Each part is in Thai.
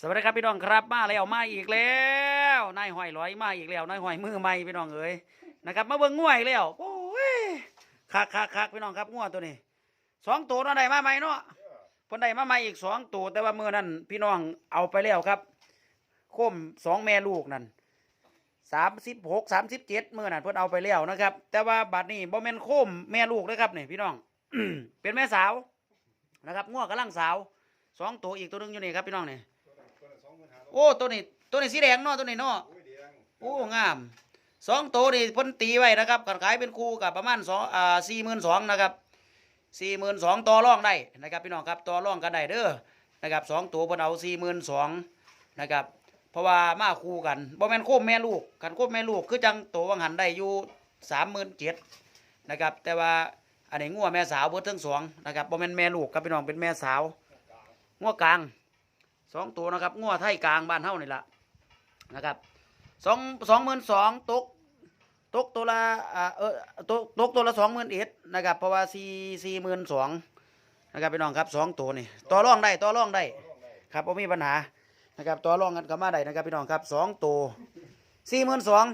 สวัสดีครับพี่น้องครับมาแล้วมาอีกแล้วนายหอยลอยมาอีกแล้วนายหอยมือใหม่พี่น้องเอ๋ยนะครับมาเบิ่งง่วยแล้วโอ้ยคักคักคักพี่น้องครับง่วตัวนี้สองตัวเนาะได้มาใหม่เนาะพนได้มาใหม่อีกสองตัวแต่ว่ามือนั้นพี่น้องเอาไปแล้วครับโคมสองแม่ลูกนั่นสามสิบหกสามสิบเจ็ดมือนั้นเพิ่นเอาไปแล้วนะครับ แต่ว่าบัดนี้บ่แม่นโคมแม่ลูกนะครับนี่พี่น้องเป็นแม่สาวนะครับง่วกำลังสาวสองตัวอีกตัวหนึงอยู่นี่ครับพี่น้องนี่ อ้ตัวนี้ตัวนี้สีแดงเนาะตัวนี้เนาะโอ้งามสองตัวนี่เพ้นตีไว้นะครับกันขายเป็นคู่กับประมาณสองอ่าสี่หมื่นสองนะครับสี่หมื่นสองต่อรองได้นะครับพี่น้องครับต่อรองกันได้เด้อนะครับสองตัวเพิ่นเอาสี่หมื่นสองนะครับเพราะว่ามาคู่กันบ่แม่นโคมแม่ลูกกันโคมแม่ลูกคือจังตัววังหันได้อยู่สามหมื่นเจ็ดนะครับแต่ว่าอันนี้งัวแม่สาวเบิดทั้งสองนะครับบ่แม่นแม่ลูกครับพี่น้องเป็นแม่สาวงัวกลาง สองตัวนะครับงัวไทยกลางบ้านเฮานี่ละนะครับสองสองหมื่นสองตกตกตัวละเออตกตกตัวละสองหมื่นเอ็ดนะครับเพราะว่าสี่สี่หมื่นสองนะครับพี่น้องครับสองตัวนี่ต่อรองได้ต่อรองได้ครับไม่มีปัญหานะครับต่อรองกันก็มาได้นะครับพี่น้องครับสองตัวสี่หมื่นสอง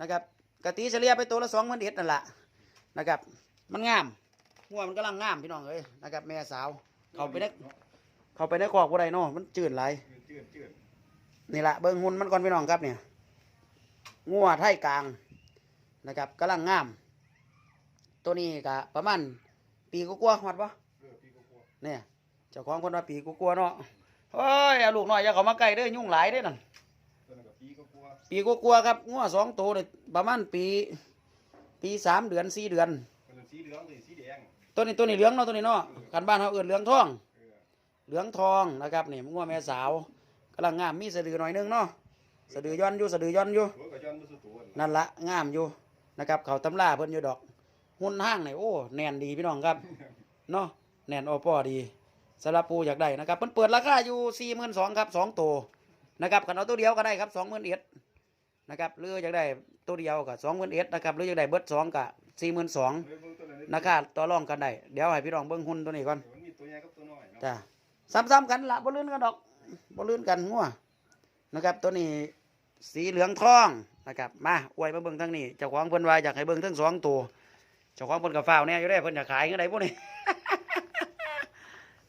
นะครับกะตีเฉลี่ยไปตัวละสองหมื่นเอ็ดนั่นแหละนะครับ มันงามงัวมันกำลังงามพี่น้องเอ้ยนะครับแม่สาวเขาไปได้ เข้าไปในคอกบ่ได้เนาะมันจืดไหลายจืดจืดนี่ละเบิ่งหุ่นมันก่อนพี่น้องครับเนี่ยงัวไทยกลางนะครับกำลังงาม ตัวนี้ก็ประมาณปีกว่าๆฮอดปะเออพี่ก็กลัวเนี่ยเจ้าของคนว่าปีกว่าๆเนาะเฮ้ยเอาลูกน้อยอย่าเข้ามาใกล้เด้อยุ่งหลายเด้อนั่นตัวนั้นกับพี่ก็กลัวปีกว่าๆครับงัวสองตัวเนี่ยประมาณปี ปีสามเดือนสี่เดือนมันเป็นสีเหลืองเลยสีแดงตัวนี้ตัวนี้เหลืองเนาะตัวนี้เนาะกันบ้านเขาเอื่นเหลืองทอง เออ เหลืองทองนะครับนี่งัวแม่สาวกำลังงามมีสะดือหน่อยนึงเนาะสะดือย้อนอยู่สะดือย้อนอยู่หัวกับจอนมันสุดตัวนั่นนั่นละงามอยู่นะครับเขาตำราเพิ่นอยู่ดอก หุ่นห้างนี่โอ้แน่นดีพี่น้องครับเนาะแน่นโอปอดีสำหรับปูอยากได้นะครับเพิ่นเปิดราคาอยู่สี่หมื่นสองครับสองตัวนะครับกันเอาตัวเดียวก็ได้ครับสองหมื่นเอ็ดนะครับหรืออยากได้ตัวเดียวกับสองหมื่นเอ็ดนะครับหรืออยากได้เบิดสองกับสี่หมื่นสองเออเบิ่งตัวนั้นนะครับต่อรองกันได้เดี๋ยวให้พี่น้องเบิ่งหุ่นตัวนี้ก่อนมันมีตัวใหญ่กับตัวน้อยเนาะจ้า ซ้ำๆกันละบ่ลื่นกันดอกบ่ลื่นกันงัวนะครับ ตัวนี้สีเหลืองทองนะครับมาอวยมาเบิ่งทั้งนี้เจ้าของเพิ่นว่าอยากให้เบิ่งทั้งสองตัวเจ้าของเพิ่นก็ฟ้าวแน่อยู่ได้เพิ่นอยากขายจังไดพวกนี้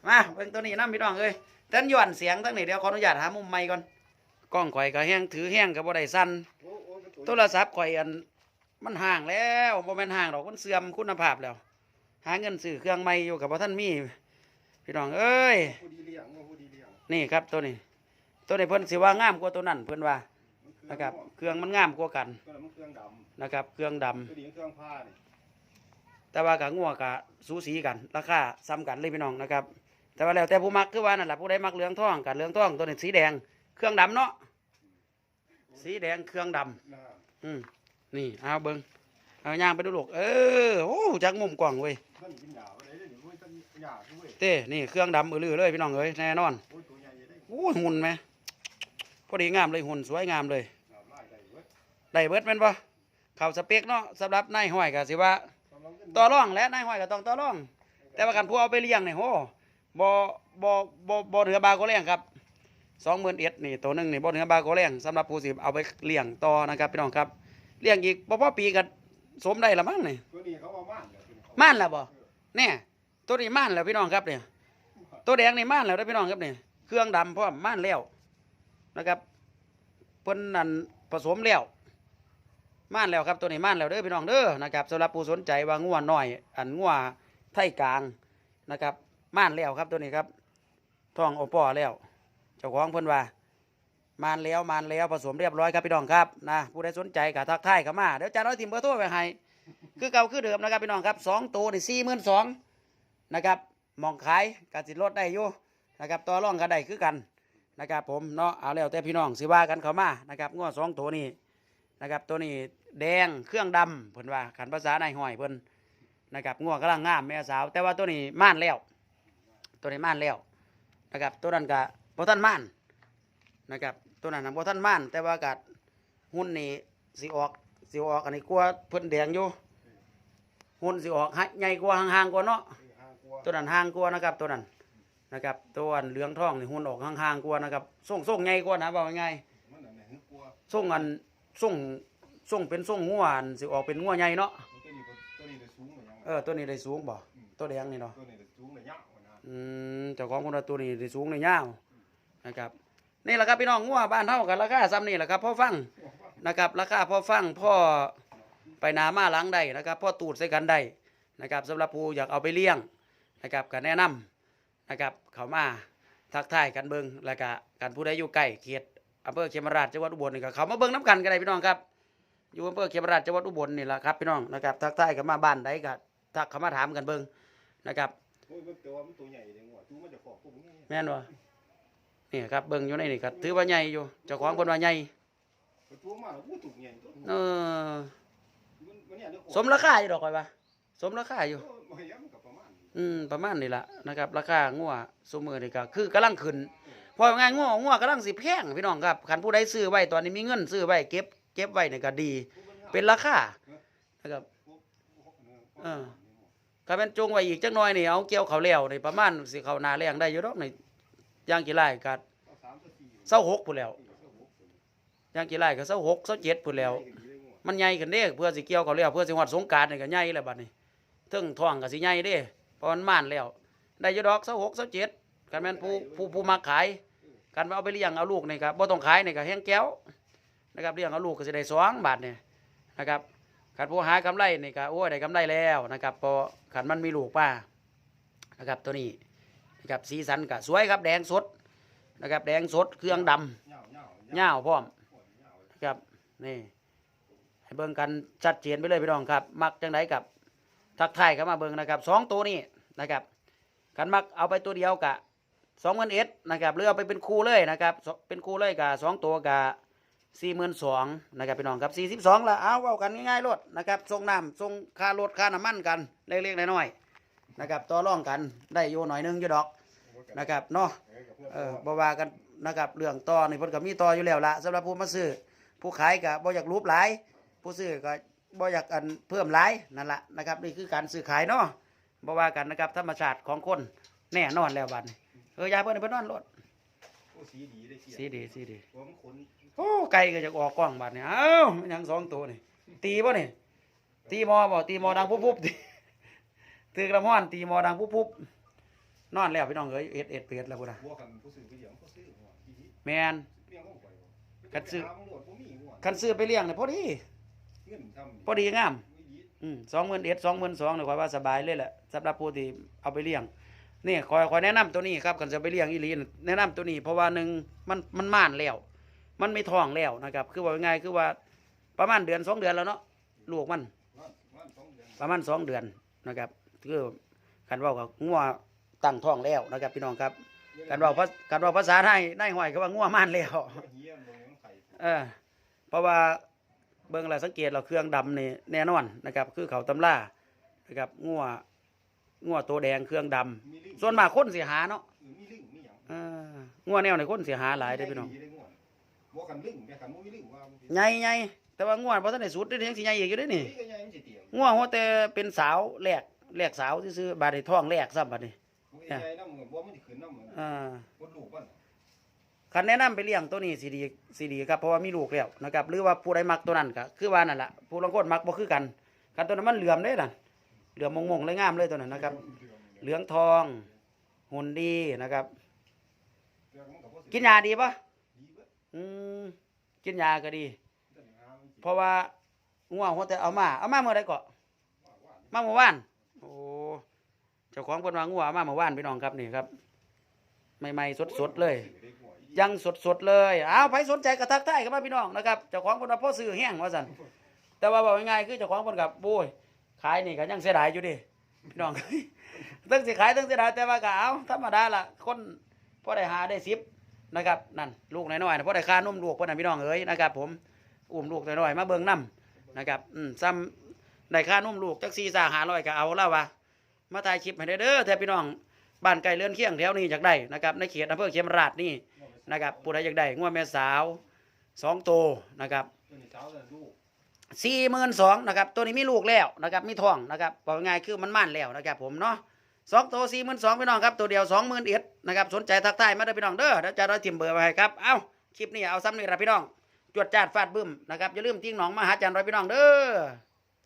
มาเบิ่งตัวนี้นํพี่น้องเอ้ยแต่นย้อนเสียงทั้งนี้เดี๋ยวขออนุญาตหามุมใหม่ก่อนกล้องข่อยก็แห้งถือแห้งก็บ่ได้สั้นตัวโทรศัพท์ข่อยอันมันห่างแล้วบ่แม่นห่างดอกมันเสื่อมคุณภาพแล้ว หาเงินซื้อเครื่องใหม่อยู่กับบ่ทันมี พี่น้องเอ้ยผู้ดีเลี้ยงว่าผู้ดีเลี้ยงนี่ครับตัวนี้ ตัวนี้เพิ่นสิว่างามกว่าตัวนั้นเพิ่นว่ามันเองนะครับ เครื่องมันงามกว่ากันตัวนั้นมันเครื่องดนะครับ เครื่องดำำตัวนี้มันเครื่องผ้านี่แต่ว่ากับงัวกับสูสีกัน ราคาซ้ำกันเลยพี่น้องนะครับ แต่ว่าแล้วแต่ผู้มักคือว่านั่นแหละผู้ใดมักเหลืองทองกับเหลืองทองตัวนี้สีแดง เครื่องดำเนาะสีแดงเครื่องดำ นะอืมนี่เอาเบิ้งเอาย่างไปดูลูกเออโอ้จักมุมกว้างเว้ยมันกินยาอะไรเด้อนี่มันต้นยาวย เต้นี่เครื่องดำอือลือเลยพี่น้องเอ้ยแน่นอนโอ้ยตัวใหญ่ได้โอ้ยหุ่นไหมพอดีงามเลยหุ่นสวยงามเลยน้ำลายได้เว้ยได้เบิดแม่นปะเข้าสเปกเนาะสำหรับนายห้อยก็สิว่ากำลังเป็นต่อร่องและนายห้อยก็ต้องต่อร่อง แต่ว่ากันผู้เอาไปเลี้ยงเนี่ยโหบ่บ่บ่บ่เหนือบาโกแรงครับสองหมื่นเอ็ดนี่ตัวหนึงนี่บ่เหนือบาโกแรงสำหรับผู้สิเอาไปเลี้ยงต่อนะครับพี่น้องครับเลี้ยงอีกบ่พอปีก็สมได้ละมั้งนี่ตัวนี้เขาว่าม่านเดี๋ยวตัวนี้เขาม่านแล้วบ่เนี่ย ตัวนี้ม่านแล้วพี่น้องครับเนี่ยตัวแดงนี่ม่านแล้วเด้พี่น้องครับเนี่ยเครื่องดำพร้อมม่านแล้วนะครับเพิ่นนั่นผสมแล้วม่านแล้วครับตัวนี้ม่านแล้วเด้อพี่น้องเด้อนะครับสำหรับผู้สนใจว่างัวหน้อย อันงัวไทยกลางนะครับม่านแล้วครับตัวนี้ครับท้องโอปอแล้วเจ้าของเพิ่นว่าม่านแล้วม่านแล้วผสมเรียบร้อยครับพี่น้องครับนะผู้ใดสนใจก็ทักทายเข้ามาเดี๋ยวจาน้อยทิมเบอร์โทรไว้ให้คือเก่าคือเดิมนะครับพี่น้องครับสองตัวนี่สี่หมื่นสอง นะครับมองขายกาสิลดได้อยู่นะครับต่อรองกันได้คือกันนะครับผมเนาะเอาแล้วแต่พี่น้องสิว่ากันเข้ามานะครับง้อสองตัวนี้นะครับตัวนี้แดงเครื่องดำเพิ่นว่าขันภาษาในห้อยเพิ่นนะครับง้อกำลังงามแม่สาว แต่ว่าตัวนี้ม่านแล้ว ตัวนี้ม่านแล้วนะครับตัวนั้นก็บ่ทันม่านนะครับตัวนั้นน่ะบ่ทันม่าน แต่ว่ากัดหุ่นนี่สิออกสิออกอันนี้กลัวเพิ่นแดงอยู่หุ่นสิออกให้ใหญ่กว่าห่างๆกว่าเนาะ ตัวนั้นห่างกว่านะครับ ตัวนั้นนะครับ ตัวอันเหลืองทองนี่หุ่นออกห่างๆกว่านะครับส่งส่งใหญ่กว่านะบอกง่ายมันน่ะเนี่ยกลัวๆส่งอันส่งส่งเป็นส่งงัวอันสิออกเป็นงัวใหญ่เนาะตัวนี้ก็ตัวนี้ได้สูงกว่ายังเออตัวนี้ได้สูงบ่ตัวแดงนี่เนาะ ตัวนี้ได้สูงได้ยาวกว่านะอืมเจ้าของคนว่าตัวนี้ได้สูงได้ยาวนะครับนี่แหละครับพี่น้องงัวบ้านเฮากันราคาซ้ำนี่แหละครับพ่อฟังนะครับราคาพ่อฟังพ่อไปหนามาหลังได้นะครับพ่อตูดใส่กันได้นะครับสำหรับผู้อยากเอาไปเลี้ยง นะครับก็แนะนำนะครับเขามาทักทายกันเบิงแล้วก็กันผู้ใดอยู่ใกล้เขตอำเภอเขมราชจังหวัดอุบลนี่ก็เขามาเบิงน้ำกันก็ได้พี่น้องครับอยู่อำเภอเขมราชจังหวัดอุบลนี่แหละครับพี่น้องนะครับทักทายกันมาบ้านใดก็ทักเขามาถามกันเบิงนะครับโอ้ยมันแต่ว่ามันวะนี่ครับเบิงอยู่ในนี่ก็ถือว่าใหญ่อยู่เจ้าของเพิ่นว่าใหญ่ตัวมาแล้วอู้ถูกใหญ่ตัวเออสมราคาอยู่ดอกข่อยว่าสมราคาอยู่ ออมันเห็นมันก็ประมาณนี้ละนะครับ ราคางัวซุมื้อนี่ก็คือกำลังขึ้นพราะว่าไงงัวงัวกำลังสิแพงพี่น้องครับคันผู้ใดซื้อไว้ตอนนี้มีเงินซื้อไว้เก็บเก็บไว้นี่ก็ดี เป็นราคานะครับเออถ้าเป็นจงไว้อีกจักหน่อยนี่เอาเกี่ยวเขาวแล้วนี่ประมาณสิเขานาแรงได้อยู่ดอกนี่ย่างกี่ไร่ก็สามสิบสี่เศร้าหกพุ่นแล้วย่างกี่ไร่ก็เศร้าหกเศร้าเจ็ดพุ่นแล้ว มันใหญ่ขึ้นเด้เพื่อสิเกี่ยวเขาแล้วเพื่อสิฮอดสงการนี่ก็ใหญ่แล้วบัดนี้ถึงท้องก็สิใหญ่เด้ พราะมันม่านแล้ว ได้อยู่ดอกเศร้าหกเศร้าเจ็ดกันแม่นผู้ผู้ผู้มักขายกันเอาไปเลี้ยงเอาลูกนี่ครับบ่ต้องขายนี่ก็แห้งแก้วนะครับเลี้ยงเอาลูกก็สิได้สองบาทนี่นะครับขันผู้หากำไรนี่ก็โอ้ยได้กำไรแล้วนะครับพอขันมันมีลูกป้านะครับตัวนี้นะครับสีสันก็สวยครับแดงสดนะครับแดงสดเครื่องดำเงาเงาพร้อมครับนี่ให้เบิ่งกันชัดเจนไปเลยพี่น้องครับ มักจังไดกับ ทักทายเข้ามาเบิ่งนะครับสองตัวนี้นะครับกันมักเอาไปตัวเดียวกะสองหมื่นเอ็ดนะครับหรือเอาไปเป็นคู่เลยนะครับเป็นคู่เลยกะสองตัวกะสี่หมื่นสองนะครับพี่น้องครับสี่สิบสองละเอาเว้ากันง่ายๆรถนะครับส่งน้ำส่งค่ารถค่าน้ำมันกันเล็กๆน้อยๆนะครับต่อรองกันได้อยู่หน่อยหนึงอยู่ดอกนะครับเนาะเออบ่ว่ากันนะครับเรื่องต่อนี่เพิ่นก็มีต่ออยู่แล้วละสำหรับผู้มาซื้อผู้ขายก็บ่อยากรูปหลาย ผู้ซื้อก็ บ่อยากอันเพิ่มหลายนั่นละนะครับนี่คือการซื้อขายเนาะบ่ว่ากันนะครับธรรมชาติของคนแน่นอนแล้วบัดนี้เออยายเพิ่นให้เพิ่นนอนรถโอ้สีดีได้เขียนสีดีสีดีผมขนโอ้ไก่ก็จะออกกล้องบัดนี้เอ้ามันยังสองตัวนี่ตีบ่นี่ตีหมอบ่ตีหมอดังปุ๊บๆตีถือกระม่อนตีหมอดังปุ๊บๆนอนแล้วพี่น้องเอ้ยเอ็ดเอ็ดเปียดแล้วพุ่นน่ะบัวกันผู้ซื้อไปเลี้ยงผู้ซื้องัวอีนี้แม่นเลี้ยงของข่อยบ่คัดซื้อไปหาตำรวจบ่มีงัวคันซื้อไปเลี้ยงนี่พอดีเงินทำ พอดีงามไม่ดีอืมสองหมื่นเอ็ดสองหมื่นสองเนี่ยคอยว่าสบายเลยแหละสำหรับผู้ที่เอาไปเลี้ยงนี่คอยคอยแนะนำตัวนี้ครับกันจะไปเลี้ยงอีหลีน่ะแนะนำตัวนี้เพราะว่าหนึ่งมันมันม่านแล้ว มันไม่ท้องแล้วนะครับ คือว่าง่ายๆคือว่าประมาณเดือนสองเดือนแล้วเนาะลูกมันวันวันสองเดือนประมาณสองเดือนนะครับคือกันเว่ากับงัวตั้งท้องแล้วนะครับ พี่น้องครับกันเว่าภากันเว่าภาษาไทยนายห้อยก็ว่างัวม่านแล้วเยี่ยมลงยังไข่เออเพราะว่า เบิ่งแล้วสังเกตเราเครื่องดำนี่แน่นอนนะครับ คือเขาตำล่านะครับงัวงัวตัวแดงเครื่องดำมีลิงส่วนมากคนเสียหาเนาะเออมีลิงมีหยังเอองัวแนวในคนเสียหาหลายได้อพี่น้องได้งัวบ่กันลิงแม่กันบ่มีลิงว่าบ่ใหญ่ใหญ่แต่ว่างัวพอท่านได้สุดได้ยังสิใหญ่อีกอยู่เด้อนี่นี่ก็ใหญ่มันสิเตียงงัวหัวแต่เป็นสาวแรกแรกสาวซื่อๆบาดนี้ท้องแรกซ้ำบัดนี้บ่ใหญ่นำบ่มันสิขึ้นนำอ่าบ่ลูกมัน คันแนะนำไปเลี้ยงตัวนี้สิดีสิดีครับเพราะว่ามีลูกแล้วนะครับหรือว่าผู้ใดมักตัวนั้นก็คือว่านั่นแหละผู้ลางคนมักบ่คือกันกันตัวนั้นมันเหลื่อมเด้น่ะเหลื่อมมงๆเลยงามเลยตัวนั้นนะครับ เหลืองทองหุ่นดีนะครับ กินยาดีปะอืมกินยาก็ดี เพราะว่าง่วงหัวแต่เอามาเอามาเมื่อไรก็มาเมื่อวานโอ้เจ้าของเพิ่นว่าง่วงมาเมื่อวานพี่น้องครับนี่ครับใหม่ๆสดๆเลย ยังสดๆเลยเอาไปสนใจกระทักทายกันมาพี่น้องนะครับเจ้าของเพิ่นว่าพ่อซื้อแห้งว่าซั่นแต่ว่าบอกง่ายๆคือเจ้าของเพิ่นกับโอ้ยขายนี่ก็ยังเสียดายอยู่ดิพี่น้องตั้งสิขายตั้งเสียดายแต่ว่าก็เอาธรรมดาละคนพ่อได้หาได้สิบนะครับนั่นลูกน้อยๆนะพอได้ค่านมลูกพิ่นน่ะพี่น้องเอ้ยนะครับ ผมอุ้มลูกน้อยๆมาเบิ่งนํนะครับอืมซ้ำได้ค่านมลูกจัก4 5 500ก็เอาแล้วว่ามาถ่ายคลิปให้ได้เด้อแท้พี่น้องบ้านไกลเรือนเคียงแถวนี้อยากได้นะครับในเขตอำเภอเขมราชนี่ นะครับผู้ใดอยากได้งวดแม่สาวสองตัวนะครับสี่หมื่นสองนะครับตัวนี้มีลูกแล้วนะครับมีท้องนะครับบอกง่ายๆคือมันมั่นแล้วนะครับผมเนาะสองตัวสี่หมื่นสองพี่น้องครับตัวเดียวสองหมื่นเอ็ดนะครับสนใจทักทายมาได้อพี่น้องเด้อเดี๋ยวจะเราทิมเบอร์ไว้ให้ครับเอ้าคลิปนี้เอาซ้ำนี่ละพี่น้องจวดจาดฟาดบึ้มนะครับอย่าลืมทิ้งหนองมาหาจันร้อยพี่น้องเด้อ